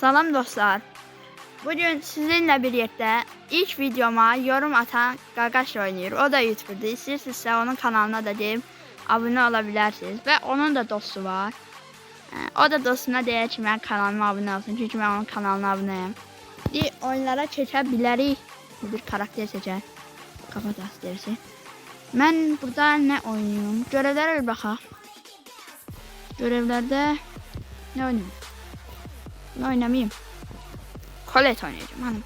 Salam dostlar. Bugün sizinle birlikte ilk videoma yorum atan Gagaş oynuyor. O da YouTuber'da. İstəyirsinizsə onun kanalına da deyim abone olabilirsiniz. Ve onun da dostu var. Ee, O da dostuna deyər ki, mən kanalıma abone olsun. Çünkü mən onun kanalına abuneyim. Bir oyunlara keçə. Bir karakter seçək. Kapat asdersi. Mən burada ne oynuyorum? Görevlərə bir baxaq. Görevlərdə ne oynayayım? Ne oynamayayım? Colette oynayacağım hanım.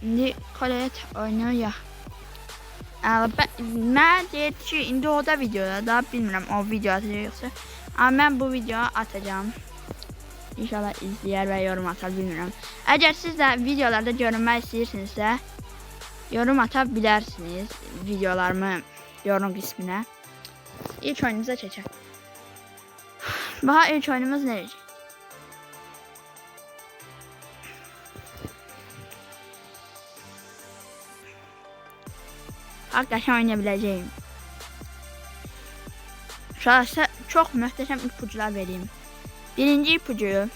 Şimdi Colette oynuyor ya. Aa, ben, ben deyir ki indi o da videoda da bilmirəm o video atacaq yoxsa. Amma mən bu videoyu atacağım. İnşallah izləyər və yorum atar bilmirəm. Əgər siz də videolarda görünmək istəyirsinizsə yorum ata bilərsiniz videolarımı yorum qisminə. İlk oyunumuza keçək. Baha ilk oyunumuz nə Hakikaten oynayabileceğim. Şahsa çok muhteşem ipuçlar vereyim. Birinci ipucu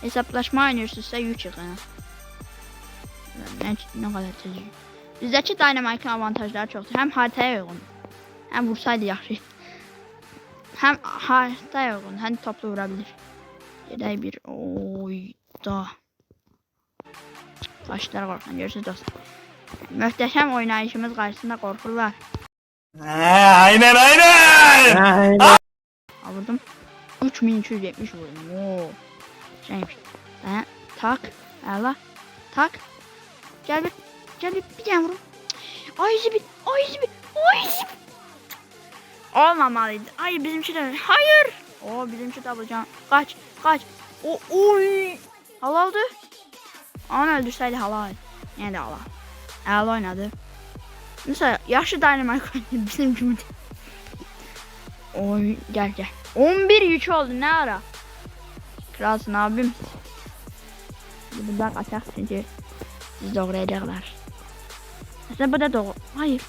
hesaplaşma oynuyorsunuzsa yük yığını. Ne, ne kadar çözücü. Bizdeki Dynamite'ın avantajları çoktur. Hem haritaya uygun. Hem vursaydı yaxşı. Hem haritaya uygun. Hem toplu vurabilir. Gedək bir oyda. Başlar korkan görürsünüz dostlar. Möhtəşəm oynayışımız qarşısında qorxurlar. aynen aynen. Ha, vurdum. 3270 vurdum. Oo. Şeymiş. Ben tak. Əla. Tak. Gel bir. Gel bir. Bir tane vurun. Ay zibil. Ay zibil. Ay zibil. Olmamalıydı. Hayır bizimki de. Hayır. O bizimki de alacağım. Kaç. Kaç. O oy. Halaldı. Onu öldürseydi halal. Yine de halal. Əla oynadı. Mesela yaşlı Dynamite oynadı bizim gibi. Oy gel gel. 11 yük oldu ne ara? Kralsın abim. Buradan kaçak çünkü siz doğrayacaklar. Aslında bu da doğru. Hayır.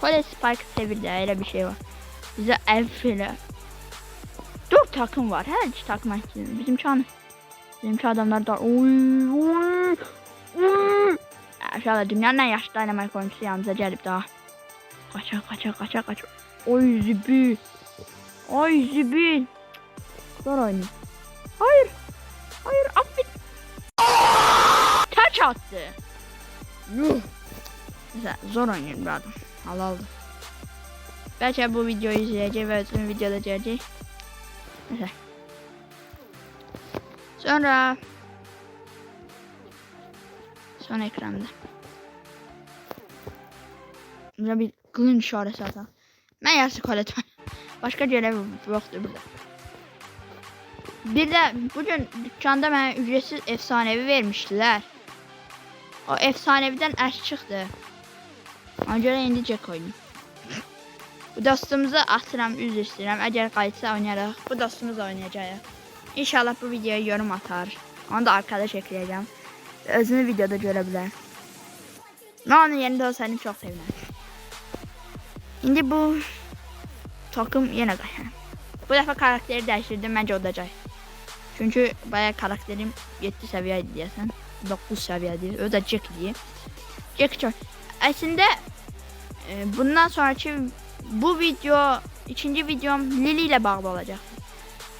Kole Spike sevirdi öyle bir şey var. Bize elf ile. Dört takım var. Her iki takım. Bizim çağın. Bizim çağ adamlar da. Oy oy. Oy. Aşağıda dünyanın en yaşlı dynamite oyuncusu yanımıza gelip daha. Kaça kaça kaça kaça. Oy zibil. Oy zibil. Zor oynuyor. Hayır. Hayır affet. Taç attı. Yuh. Güzel zor oynuyor bir adam. Al aldı. Belki bu videoyu izleyecek ve ötürü videoda gelecek. Güzel. Sonra son ekranda. Burada bir kılın işareti atan. Ben yaşlı kolet Başka görev yoktu burada. Bir de bugün dükkanda mənə ücretsiz efsanevi vermişdilər. O efsaneviden əş çıxdı. Ona görə indi Jack oynayım. Bu dostumuzu atıram, üzr istəyirəm. Əgər qayıtsa oynayarıq. Bu dostumuz oynayacağıq. İnşallah bu videoya yorum atar. Onu da arkadaş ekleyeceğim. Özünü videoda. Mən onun yerində olsaydım çox sevinərdim. İndi bu takım yine qaşan. Bu defa karakteri değiştirdim bence olacak. Çünkü bayağı karakterim 7 seviyeydi diyesen. 9 seviyeydi. O da Jack diye. Jack çok. Aslında e, bundan sonraki bu video ikinci videom Lily ile bağlı olacak.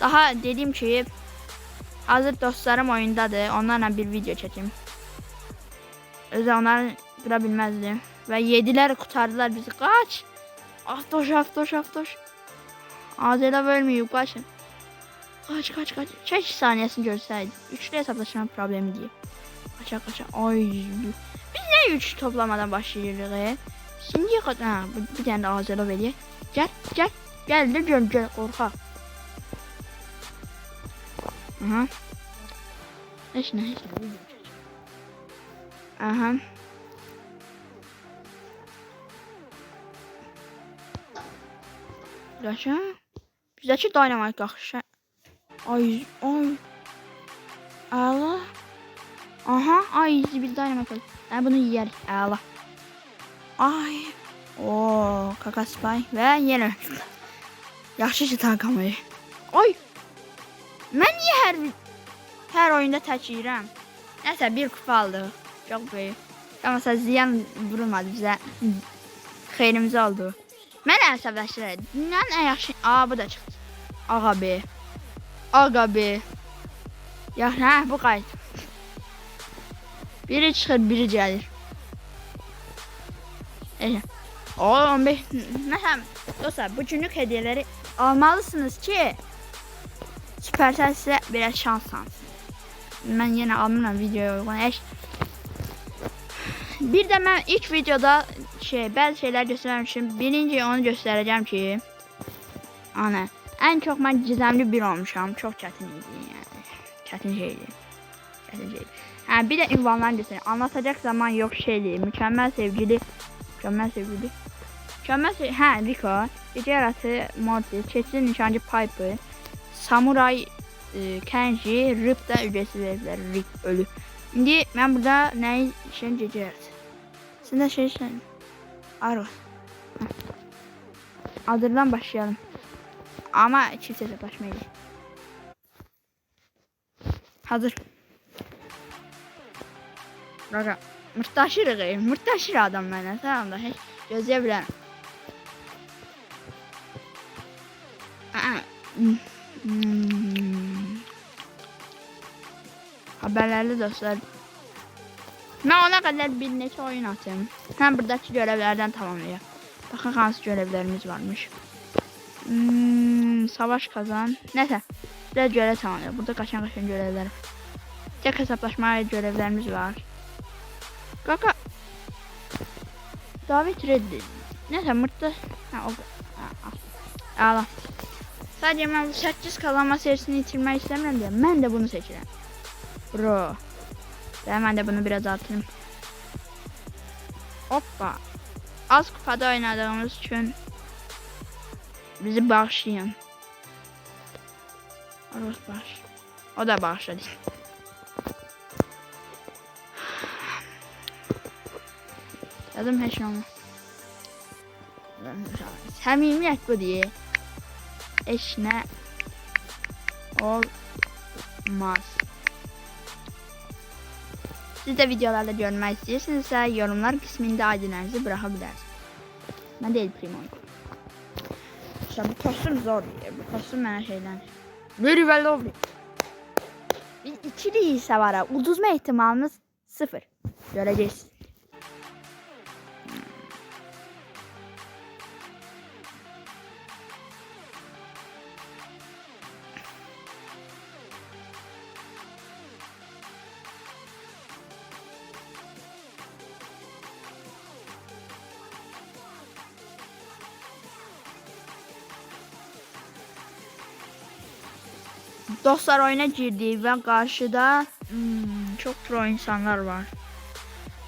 Daha dediğim şey hazır dostlarım oyundadır. Onlarla bir video çekeyim. Özü onları kırabilmezdim. Ve yediler kurtardılar bizi. Kaç. Aftoş aftoş aftoş. Azela bölmüyor kaçın. Kaç kaç kaç. Çek saniyesini görseydi. Üçlü hesaplaşma problemi diye. Kaça kaça. Ay. Biz ne üç toplamadan başlayırıq? e? Şimdiye kadar. Ha, bir tane de Azela veriyor. Gel gel. Gel de gel gel korkak. Aha. Hiç ne hiç ne. Aha. Yaşa. Bizdəki dynamite qalxışı. Ay, ay. Əla. Aha, ay, bir dynamite qalxı. Hə, bunu yeyərik. Əla. Ay. Oo, kaka spy və yenə. Yaxşı ki tankamayı. Ay. Mən niyə hər hər oyunda tək yeyirəm? Bir kupa aldıq. Çox böyük. Amma sən ziyan vurulmadı bizə. Xeyrimizə oldu. Mən əsəbləşirəm. Dünyanın ən yaxşı... Aa bu da çıxdı. Ağa be. Ağa be. Ya hə bu qayıt. Biri çıxır, biri gəlir. Elə. O 15 Məsələn, dostlar, bu günlük hədiyyələri almalısınız ki, Supercell sizə biraz şans tanısın. Mən yenə almıram videoya uyğun. Eş. Bir də mən ilk videoda şey, bəzi şeylər göstərmişim. Birinci onu göstərəcəm ki, ana, ən çox mən gizemli bir olmuşam. Çox çətin idi yəni. Çətin şeydi. Çətin şeydi. Hə, bir də ünvanlarını göstəreyim. Anlatacak zaman yok şeydi. Mükemmel sevgili. Mükemmel sevgili. Mükemmel sevgili. Hə, Rico. Gece yaratı Morty. Keçici nişancı Piper. Samuray e, Kenji. Rip de ücretsiz verirler. Rip ölü. Şimdi ben burada neyi şey gece yaratı. Sen de şey şey. Arı. Adırdan başlayalım. Ama çift hesaplaşmaydı. Hazır. Qaqa, mırtdaşırıq, ey, mırtdaşır adam mənə, tamam da, heç gözləyə bilərəm. Hmm, hmm. Haberlerli dostlar. Ben ona kadar bir neçə oyun atım. Hem buradaki görevlerden tamamlayayım. Bakın hansı görevlerimiz varmış. Hmm, savaş kazan. Neyse. Biraz görev tamamlayalım. Burada kaçan kaçan görevler. Tek hesaplaşma görevlerimiz var. Kaka. Davet reddi. Neyse mırtta. Ha, o... Ha. Sadece ben bu 8 kalama serisini bitirmek istemiyorum diye. Ben de bunu seçeceğim. Bro. Ben hemen de bunu biraz atayım. Hoppa. Az kupada oynadığımız için bizi bağışlayın. Aros bağış. O da bağışladı. Yadım heç nə olmaz. Səmimiyyət bu deyə. Heç nə olmaz. Siz de videolarda görmek istiyorsanızsa yorumlar kısmında adınızı bırakabilirsiniz. Ben değil primo. İşte bu kostüm zor diye. Bu kostüm bana şeyden. Very well lovely. Biz ikili ise var ha. Uduzma ihtimalimiz sıfır. Göreceğiz. Dostlar oyuna girdi ve karşıda hmm, çok pro insanlar var.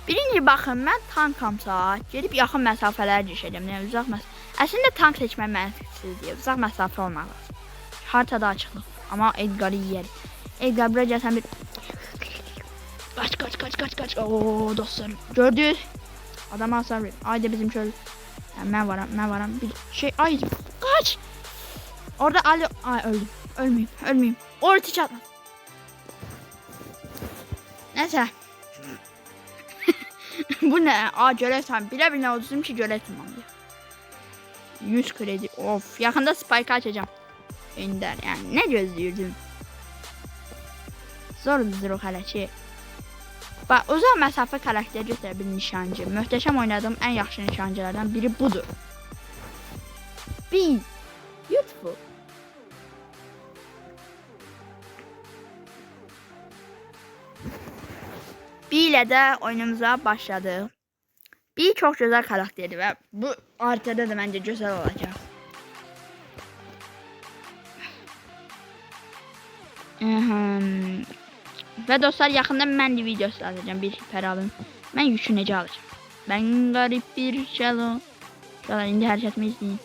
Birinci baxın, mən tankamsa, gedib yaxın məsafələr düşəcəm. Yəni uzaq məs. Əslində tank seçmək məntiqsizdir. Uzaq məsafə olmaq lazım. Haritada açıqlıq. Amma Edgar'ı yeyər. Edgar bura gəlsən bir Kaç kaç kaç kaç kaç. Oo dostlar. Gördünüz? Adam hasar verir. Haydi bizim şöyle. Yani ben varım, ben varım. Bir şey ay kaç. Orada Ali ay öldüm. Ölmeyeyim, ölmeyeyim. Orta çatla. Neyse. Bu ne? Aa görev tam. Bile bile oldum ki görev tamamlıyor. 100 kredi. Of. Yakında spike açacağım. Ender yani. Ne gözlüyordun? Zor bir o hələ Bak uzaq məsafə xarakter göstərə bir nişancı. Möhtəşəm oynadığım ən yaxşı nişancılardan biri budur. Be beautiful. B ile de oyunumuza başladı. B çok güzel karakteri ve bu haritada da bence güzel olacak. Ve dostlar yakında ben de videosu alacağım bir hiper alın. Ben yükü nece alacağım. Ben garip bir şalo. Şalan indi hareketimi izleyin.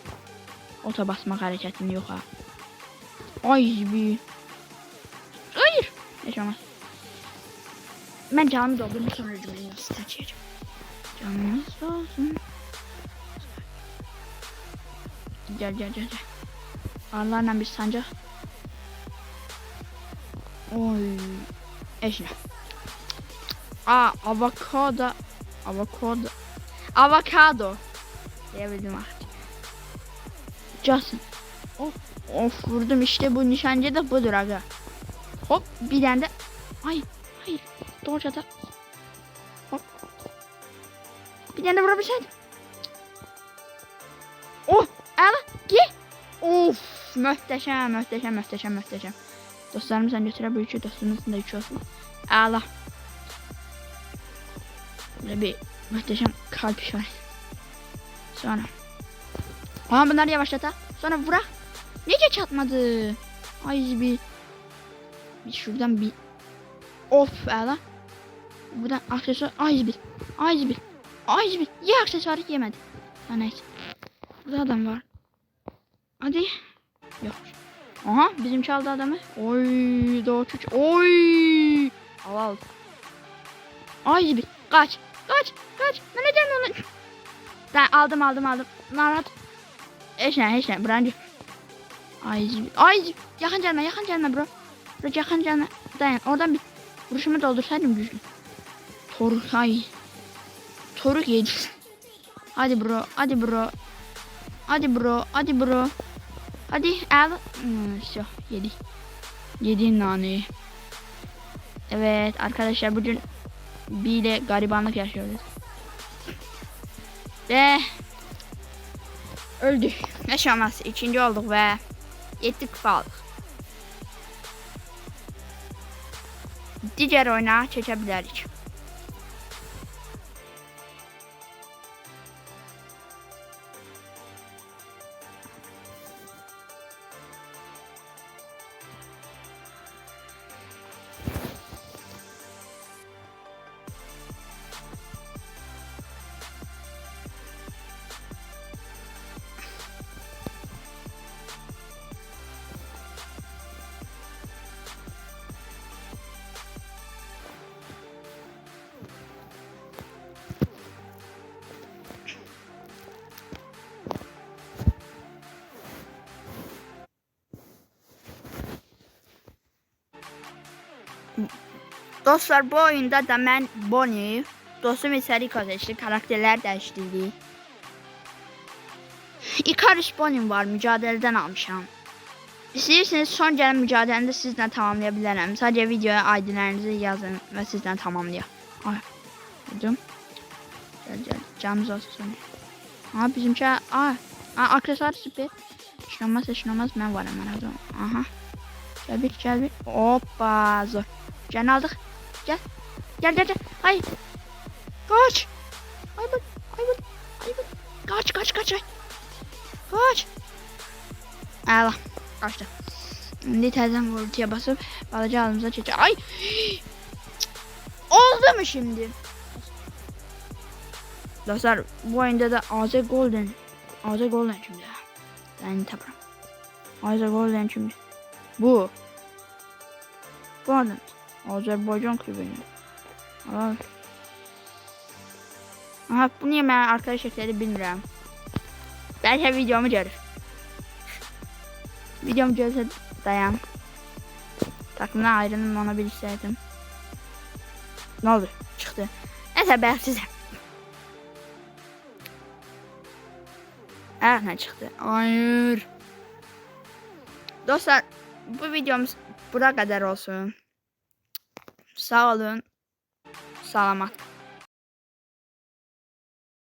Ota basmak hareketim yok ha. Ay bir. Hayır. Yaşamaz. Ben canımı doldurdum sonra cümleyi taşıyacağım. Canımız olsun. Gel gel gel gel. Allah'la bir sancak. Oy. Eşine. Aa avokado. Avokado. Avokado. Diyebildim artık. Justin. Of, of vurdum işte bu nişancı da budur aga. Hop bir tane de. Ay hayır. Doğruca da. Bir tane vurabilseydim. Oh. Ala. Gel. Of. Möhtəşəm, möhtəşəm, möhtəşəm. Dostlarımızla götürə bu üçü dostumuzun da üçü olsun. Ala. Böyle bir muhteşem kalp işareti. Sonra. Aha bunları yavaşlata. Sonra vura. Nece çatmadı? Ay bir. Bir şuradan bir. Of ala. Buradan aksesuar. Ay bir. Ay bir. Ay bir. Ye aksesuarı yemedi. Ha neyse. Burada adam var. Hadi. Yok. Aha bizim çaldı adamı. Oy doğuç uç. Oy. Al al. Ay bir. Kaç. Kaç. Kaç. Ben neden onu? Ben aldım aldım aldım. Narat. Eşne eşne. Brancı. Ay ay yakın gelme yakın gelme bro. Bro yakın gelme. Dayan oradan bir vuruşumu doldursaydım düzgün. Toruk ay. Toruk yedi. Hadi bro hadi bro. Hadi bro hadi bro. Hadi al. Hmm, şu yedi. Yedi naneyi. Evet arkadaşlar bugün bir ile garibanlık yaşıyoruz. Ve öldük. Yaşamaz. İkinci olduk ve yettik kupa aldık. Diğer oyuna çekebiliriz. Dostlar bu oyunda da ben Bonnie, dostum ise Rico seçti. Karakterler değiştirdi. Icarus Bonnie var. Mücadeleden almışam. İstəyirseniz son gələn mücadiləndə sizlə tamamlayabilirim. Sadece videoya ID'lərinizi yazın ve sizlə tamamlayaq. Ay. Vurdum. Gel gel. Canımız olsun. Aha bizimki. Aa. Aa aksesuar süper. Şınamaz ben varım ben orada. Aha. Gel bir gel bir. Hoppa zor. Can aldık. Gel. Gel gel gel. Hayır. Kaç. Ay bak. Ay bak. Ay bak. Kaç kaç kaç. Kaç. Allah. Kaçtı. Şimdi terden vurultuya basıp balıcı ağzımıza çekecek. Ay. Oldu mu şimdi? Dostlar bu oyunda da AZ Golden. AZ Golden şimdi. Ben taparım. AZ Golden şimdi. Bu. Bu adam. Azerbaycan kulübünü. Aa. Aha bu niye ben arkadaş ekledi bilmirəm. Belki videomu görür. Videomu görse dayan. Takımdan ayrılım ona bir istedim. Ne oldu? Ben size. Evet ne çıktı? Hayır. Dostlar bu videomuz bura kadar olsun. Sağ olun. Salamat.